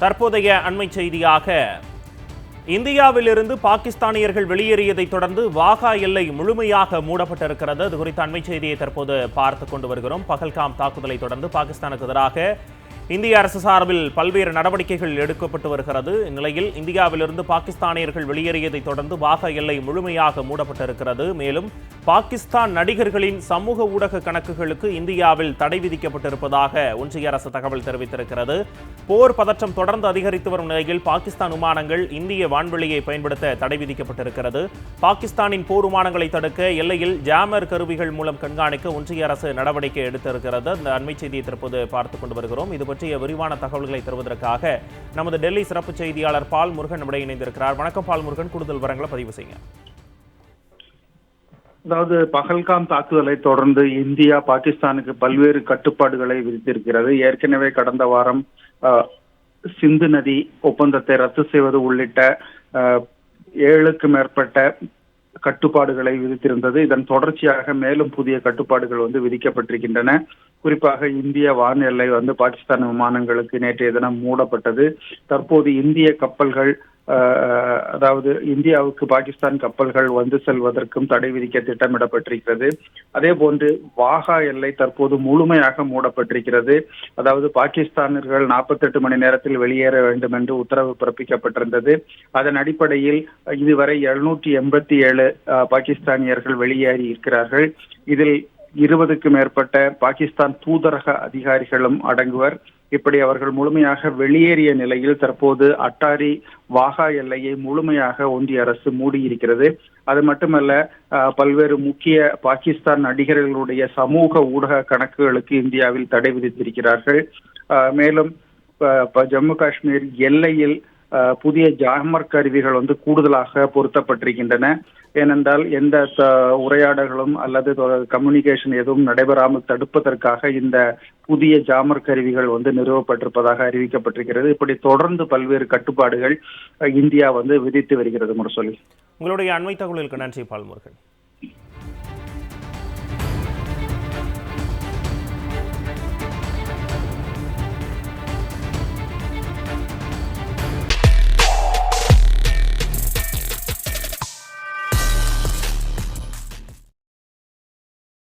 தற்போதைய அண்மை செய்தியாக இந்தியாவிலிருந்து பாகிஸ்தானியர்கள் வெளியேறியதைத் தொடர்ந்து வாகா எல்லை முழுமையாக மூடப்பட்டிருக்கிறது. அது குறித்த அண்மை செய்தியை தற்போது பார்த்து கொண்டு வருகிறோம். பகல்காம் தாக்குதலை தொடர்ந்து பாகிஸ்தானுக்கு எதிராக இந்திய அரசு சார்பில் பல்வேறு நடவடிக்கைகள் எடுக்கப்பட்டு வருகிறது. இந்நிலையில் இந்தியாவிலிருந்து பாகிஸ்தானியர்கள் வெளியேறியதைத் தொடர்ந்து வாகா எல்லை முழுமையாக மூடப்பட்டிருக்கிறது. மேலும் பாகிஸ்தான் நடிகர்களின் சமூக ஊடக கணக்குகளுக்கு இந்தியாவில் தடை விதிக்கப்பட்டிருப்பதாக ஒன்றிய அரசு தகவல் தெரிவித்திருக்கிறது. போர் பதற்றம் தொடர்ந்து அதிகரித்து வரும் நிலையில் பாகிஸ்தான் விமானங்கள் இந்திய வான்வெளியை பயன்படுத்த தடை விதிக்கப்பட்டிருக்கிறது. பாகிஸ்தானின் போர் விமானங்களை தடுக்க எல்லையில் ஜாமர் கருவிகள் மூலம் கண்காணிக்க ஒன்றிய அரசு நடவடிக்கை எடுத்திருக்கிறது. அந்த அண்மை செய்தியை தற்போது பார்த்துக் கொண்டு வருகிறோம். இது பற்றிய விரிவான தகவல்களை தருவதற்காக நமது டெல்லி சிறப்பு செய்தியாளர் பால் முருகன் நம்முடைய இணைந்திருக்கிறார். வணக்கம் பால் முருகன். கூடுதல் விவரங்களை பதிவு செய்யுங்க. அதாவது பகல்காம் தாக்குதலை தொடர்ந்து இந்தியா பாகிஸ்தானுக்கு பல்வேறு கட்டுப்பாடுகளை விதித்திருக்கிறது. ஏற்கனவே கடந்த வாரம் சிந்து நதி ஒப்பந்தத்தை ரத்து செய்வது உள்ளிட்ட அஹ், ஏழுக்கு மேற்பட்ட கட்டுப்பாடுகளை விதித்திருந்தது. இதன் தொடர்ச்சியாக மேலும் புதிய கட்டுப்பாடுகள் வந்து விதிக்கப்பட்டிருக்கின்றன. குறிப்பாக இந்திய வான் எல்லை வந்து பாகிஸ்தான் விமானங்களுக்கு நேற்றைய தினம் மூடப்பட்டது. தற்போது இந்திய கப்பல்கள் அதாவது இந்தியாவுக்கு பாகிஸ்தான் கப்பல்கள் வந்து செல்வதற்கும் தடை விதிக்க திட்டமிடப்பட்டிருக்கிறது. அதே போன்று வாகா எல்லை தற்போது முழுமையாக மூடப்பட்டிருக்கிறது. அதாவது பாகிஸ்தானர்கள் நாற்பத்தெட்டு மணி நேரத்தில் வெளியேற வேண்டும் என்று உத்தரவு பிறப்பிக்கப்பட்டிருந்தது. அதன் அடிப்படையில் இதுவரை எழுநூற்றி எண்பத்தி ஏழு பாகிஸ்தானியர்கள் வெளியேறி இருக்கிறார்கள். இதில் இருபதுக்கு மேற்பட்ட பாகிஸ்தான் தூதரக அதிகாரிகளும் அடங்குவர். இப்படி அவர்கள் முழுமையாக வெளியேறிய நிலையில் தற்போது அட்டாரி வாகா எல்லையை முழுமையாக ஒன்றிய அரசு மூடியிருக்கிறது. அது மட்டுமல்ல பல்வேறு முக்கிய பாகிஸ்தான் நடிகர்களுடைய சமூக ஊடக கணக்குகளுக்கு இந்தியாவில் தடை விதித்திருக்கிறார்கள். மேலும் ஜம்மு காஷ்மீர் எல்லையில் புதிய ஜாமர் கருவிகள் வந்து கூடுதலாக பொருத்தப்பட்டிருக்கின்றன. ஏனென்றால் எந்த உரையாடல்களும் அல்லது கம்யூனிகேஷன் எதுவும் நடைபெறாமல் தடுப்பதற்காக இந்த புதிய ஜாமர் கருவிகள் வந்து நிறுவப்பட்டிருப்பதாக அறிவிக்கப்பட்டிருக்கிறது. இப்படி தொடர்ந்து பல்வேறு கட்டுப்பாடுகள் இந்தியா வந்து விதித்து வருகிறது முரசொலி. உங்களுடைய அண்மை தகவலுக்கு நன்றி பால்முருகன்.